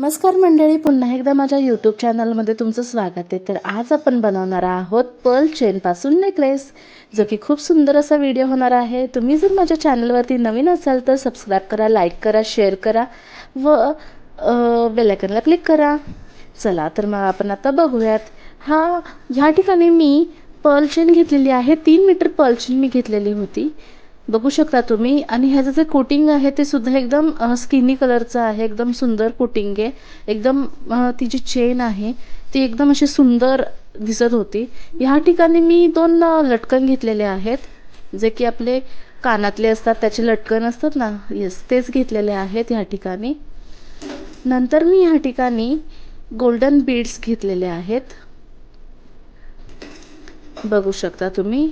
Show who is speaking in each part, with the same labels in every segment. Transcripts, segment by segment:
Speaker 1: नमस्कार मंडळी पुन्हा एकदा माझ्या यूट्यूब चॅनलमध्ये तुमचं स्वागत आहे. तर आज आपण बनवणार आहोत पर्ल चेनपासून नेकलेस जो की खूप सुंदर असा व्हिडिओ होणार आहे. तुम्ही जर माझ्या चॅनलवरती नवीन असाल तर सबस्क्राईब करा लाईक करा शेअर करा व बेलायकनला क्लिक करा. चला तर मग आपण आता बघूयात. हा ह्या ठिकाणी मी पर्ल चेन घेतलेली आहे. तीन मीटर पर्ल चेन मी घेतलेली होती. बघू शकता तुम्ही. आणि ह्याचं जे कोटिंग आहे ते सुद्धा एकदम स्किनी कलरचं आहे. एकदम सुंदर कोटिंग आहे. एकदम ती जी चेन आहे ती एकदम अशी सुंदर दिसत होती. ह्या ठिकाणी मी दोन लटकन घेतलेले आहेत. जे की आपले कानातले असतात त्याचे लटकन असतात ना. येस तेच घेतलेले आहेत ह्या ठिकाणी. नंतर मी ह्या ठिकाणी गोल्डन बीड्स घेतलेले आहेत. बघू शकता तुम्ही.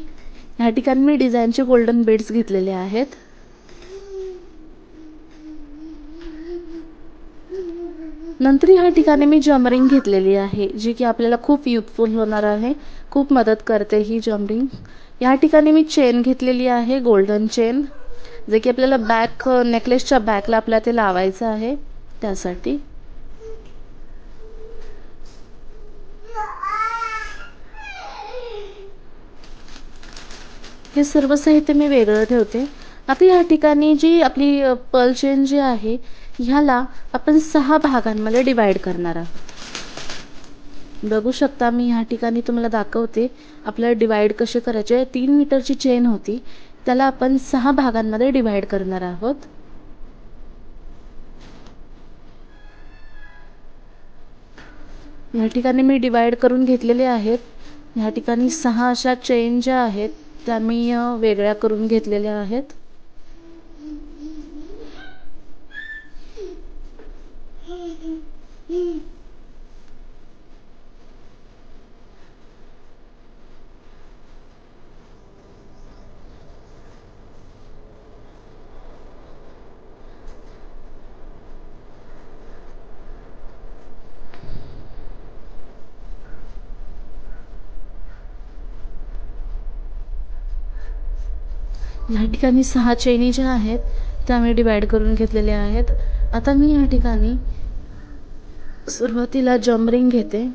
Speaker 1: ह्या ठिकाणी मी डिझाईनचे गोल्डन बीड्स घेतलेले आहेत. नंतर ह्या ठिकाणी मी जमरिंग घेतलेली आहे जी की आपल्याला खूप युजफुल होणार आहे खूप मदत करते ही जमरिंग या ठिकाणी मी चेन घेतलेली आहे गोल्डन चेन जे की आपल्याला बॅक नेकलेसच्या बॅकला आपल्याला ते लावायचं आहे त्यासाठी. हे सर्व साहित्य मी वेगळं ठेवते. आता या ठिकाणी जी आपली पर्ल चेन जी आहे ह्याला आपण सहा भागांमध्ये डिवाइड करणार आहोत. बघू शकता मी ह्या ठिकाणी तुम्हाला दाखवते आपल्याला डिवाइड कसे करायचे तीन मीटरची चेन होती. त्याला आपण सहा भागांमध्ये डिवाइड करणार आहोत. ह्या ठिकाणी मी डिवाइड करून घेतलेले आहेत. ह्या ठिकाणी सहा अशा चेन ज्या आहेत त्या मी वेगळ्या करून घेतलेल्या आहेत. ह्या ठिकाणी सहा चैनी ज्या आहेत त्या मी डिवाइड करून घेतलेल्या आहेत. आता मी या ठिकाणी सुरुवातीला जमरिंग घेते.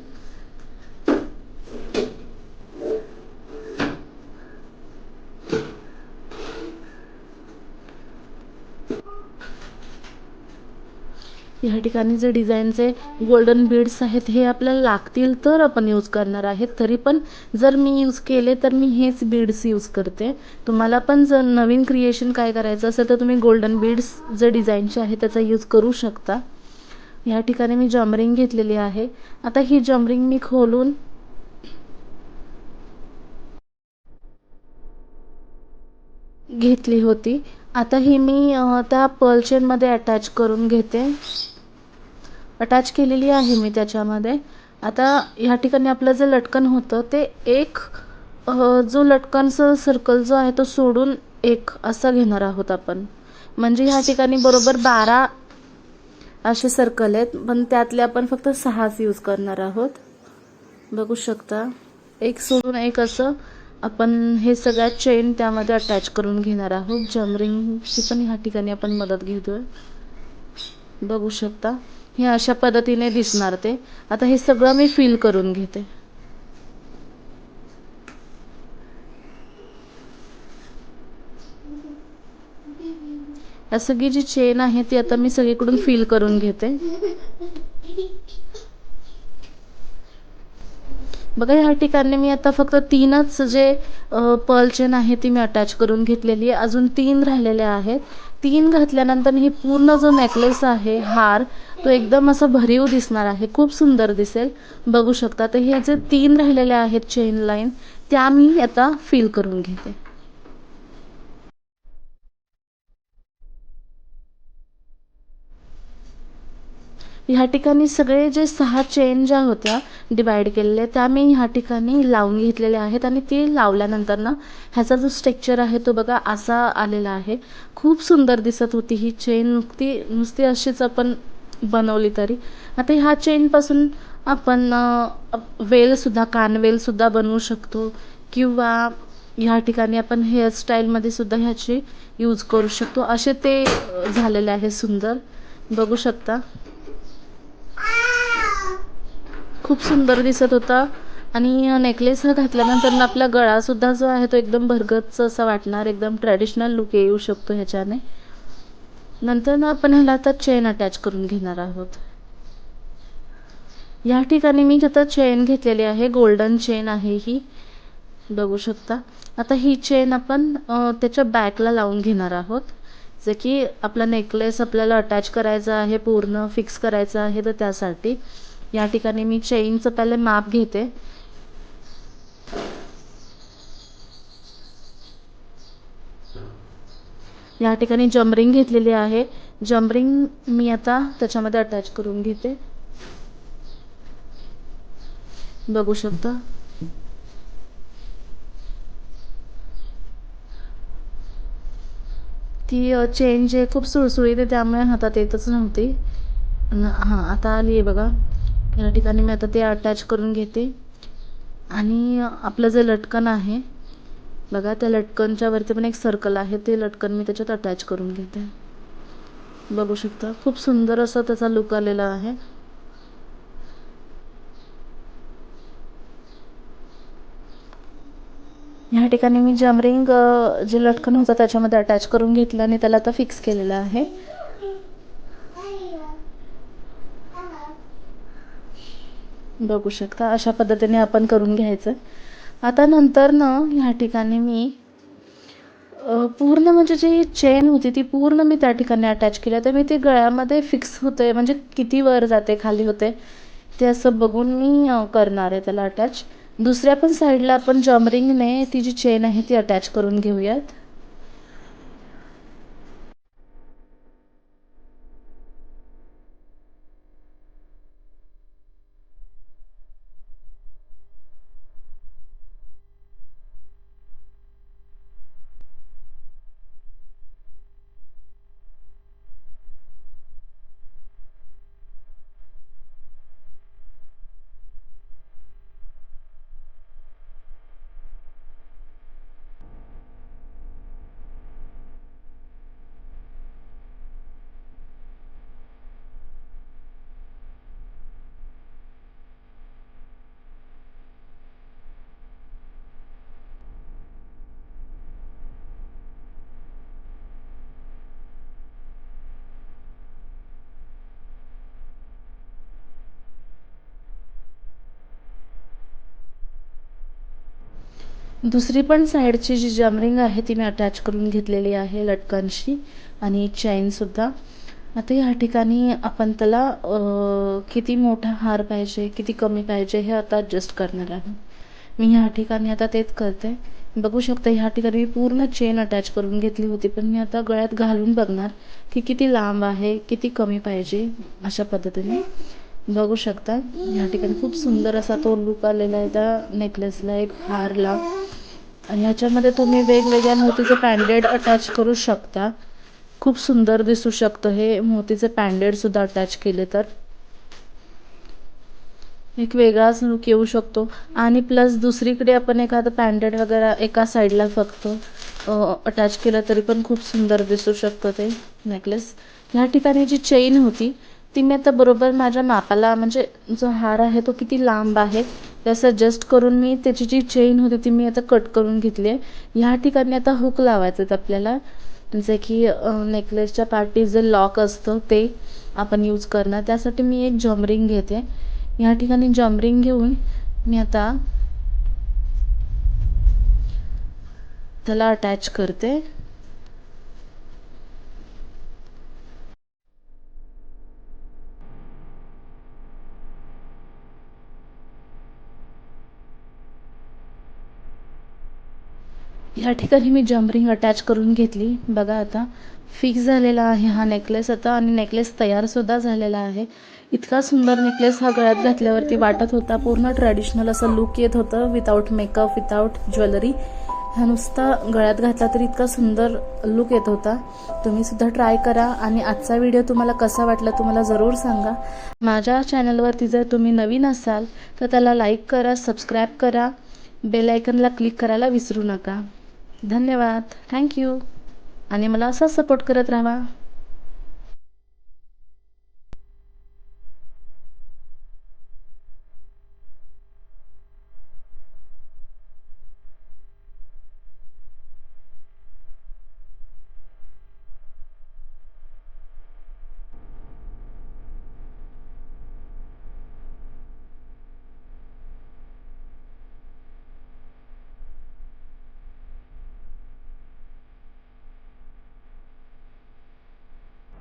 Speaker 1: ह्या ठिकाणी जे डिझाईनचे गोल्डन बीड्स आहेत हे आपल्याला लागतील तर आपण यूज करणार आहेत. तरी पण जर मी यूज केले तर मी हेच बीड्स यूज करते. तुम्हाला पण जर नवीन क्रिएशन काय करायचं असेल तर तुम्ही गोल्डन बीड्स जे डिझाईनचे आहे त्याचा यूज करू शकता. ह्या ठिकाणी मी जमरिंग घेतलेली आहे. आता ही जमरिंग मी खोलून घेतली होती. आता ही मी त्या पर्ल चेनमध्ये अटॅच करून घेते. अटॅच केलेली आहे मी त्याच्यामध्ये. आता ह्या ठिकाणी आपलं जे लटकन होतं ते एक जो लटकनचा सर्कल जो आहे तो सोडून एक असा घेणार आहोत आपण. म्हणजे ह्या ठिकाणी बरोबर बारा असे सर्कल आहेत पण त्यातले आपण फक्त सहाच यूज करणार आहोत. बघू शकता. एक सोडून एक असं आपण हे सगळ्या चेन त्यामध्ये अटॅच करून घेणार आहोत. जमरिंगची पण ह्या ठिकाणी आपण मदत घेतोय. बघू शकता. हे अशा पद्धतीने दिसणार ते. आता हे सगळं मी फिल करून घेते. या सगळी जी चेन आहे ती आता मी सगळीकडून फिल करून घेते. बघा ह्या ठिकाणी मी आता फक्त तीनच जे पर्ल चेन आहे ती मी अटॅच करून घेतलेली आहे. अजून तीन राहिलेल्या आहेत. तीन घातल्यानंतर ही पूर्ण जो नेकलेस आहे हार तो एकदम असा भरीव दिसणार आहे खूप सुंदर दिसेल. बघू शकता तर हे जे तीन राहिलेले आहेत चेन लाईन त्या मी आता फिल करून घेते. ह्या ठिकाणी सगळे जे सहा चेन ज्या होत्या डिवाइड केलेल्या त्या मी ह्या ठिकाणी लावून घेतलेल्या आहेत आणि ते लावल्यानंतर ना ह्याचा जो स्ट्रक्चर आहे तो बघा असा आलेला आहे. खूप सुंदर दिसत होती ही चेन नुकती नुसती अशीच आपण बनवली तरी. आता ह्या चेनपासून आपण वेलसुद्धा कानवेलसुद्धा बनवू शकतो. किंवा ह्या ठिकाणी आपण हेअरस्टाईलमध्ये सुद्धा ह्याची यूज करू शकतो. असे ते झालेले आहे सुंदर. बघू शकता. खूप सुंदर दिसत होता. आणि नेकलेस हा घातल्यानंतर आपला गळासुद्धा जो आहे तो एकदम भरगच्च असा वाटणार. एकदम ट्रॅडिशनल लुक येऊ शकतो ह्याच्याने. नंतर ना आपण ह्याला आता चेन अटॅच करून घेणार आहोत. या ठिकाणी मी आता चेन घेतलेली आहे गोल्डन चेन आहे ही बघू शकता. आता ही चेन आपण त्याच्या बॅकला लावून घेणार आहोत. जे की आपला नेकलेस आपल्याला अटॅच करायचा आहे पूर्ण फिक्स करायचं आहे तर त्यासाठी. या ठिकाणी मी चेनचं पहिले माप घेते. या ठिकाणी जमरिंग घेतलेली आहे. जमरिंग मी आता त्याच्यामध्ये अटॅच करून घेते. बघू शकता. ती चेन जे खूप सुळसुळीत आहे त्यामुळे हातात येतच नव्हती. हां आता आली आहे बघा. या ठिकाणी मी आता ते अटॅच करून घेते. आणि आपलं जे लटकन आहे बघा त्या लटकनच्या वरती पण एक सर्कल आहे. ते लटकन मी त्याच्यात अटॅच करून घेते. बघू शकता. खूप सुंदर असा त्याचा लुक आलेला आहे. ह्या ठिकाणी मी जमरिंग जे लटकन होतं त्याच्यामध्ये अटॅच करून घेतलं आणि त्याला आता फिक्स केलेलं आहे. बघू शकता. अशा पद्धतीने आपण करून घ्यायचं. आता नंतर ना ह्या ठिकाणी मी पूर्ण म्हणजे जी चेन होती ती पूर्ण मी त्या ठिकाणी अटॅच केली. तर मी ती गळ्यामध्ये फिक्स होते म्हणजे किती वर जाते खाली होते ते असं बघून मी करणार आहे त्याला अटॅच दुसऱ्या पण साईडला आपण जमरिंगने ती जी चेन आहे ती अटॅच करून घेऊयात. दुसरी पण साईडची जी जमरिंग आहे ती मी अटॅच करून घेतलेली आहे लटकनशी आणि चैनसुद्धा आता या ठिकाणी आपण त्याला किती मोठा हार पाहिजे किती कमी पाहिजे हे आता ॲडजस्ट करणार आहे. मी ह्या ठिकाणी आता तेच करते. बघू शकता ह्या ठिकाणी मी पूर्ण चेन अटॅच करून घेतली होती पण मी आता गळ्यात घालून बघणार की किती लांब आहे किती कमी पाहिजे अशा पद्धतीने. बघू शकता. या ठिकाणी खूप सुंदर असा तो लुक आलेला आहे. त्या नेकलेसला एक हारला. आणि ह्याच्यामध्ये तुम्ही वेगवेगळ्या मोतीचे पॅन्डेड अटॅच करू शकता. खूप सुंदर दिसू शकतं हे. मोतीचे पॅन्डेडसुद्धा अटॅच केले तर. एक वेगळाच लुक येऊ शकतो. आणि प्लस दुसरीकडे आपण एखादं पॅन्डेड वगैरे एका साईडला फक्त अटॅच केलं तरी पण खूप सुंदर दिसू शकतं ते नेकलेस ह्या ठिकाणी जी चेन होती ती मी आता बरोबर माझ्या मापाला म्हणजे जो हार आहे तो किती लांब आहे त्याचं सजेस्ट करून मी त्याची जी चेन होती ती मी आता कट करून घेतली आहे. ह्या ठिकाणी आता हुक लावायचं आहेत आपल्याला. जे की नेकलेसच्या पाठी जे लॉक असतं ते आपण यूज करणार. त्यासाठी मी एक जमरिंग घेते. या ठिकाणी जमरिंग घेऊन मी आता त्याला अटॅच करते. या ठिकाणी मी जमरिंग अटॅच करून घेतली. बघा आता फिक्स झालेला आहे हा नेकलेस आता आणि नेकलेस तयारसुद्धा झालेला आहे. इतका सुंदर नेकलेस हा गळ्यात घातल्यावरती वाटत होता. पूर्ण ट्रॅडिशनल असं लुक येत होतं. विदाऊट मेकअप विदाऊट ज्वेलरी हा नुसता गळ्यात घातला तरी इतका सुंदर लुक येत होता. तुम्ही सुद्धा ट्राय करा आणि आजचा व्हिडिओ तुम्हाला कसा वाटला तुम्हाला जरूर सांगा. माझ्या चॅनलवरती जर तुम्ही नवीन असाल तर त्याला लाईक करा सबस्क्राईब करा. बेल आयकनला क्लिक करायला विसरू नका. धन्यवाद. थँक्यू आणि मला असा सपोर्ट करत राहा.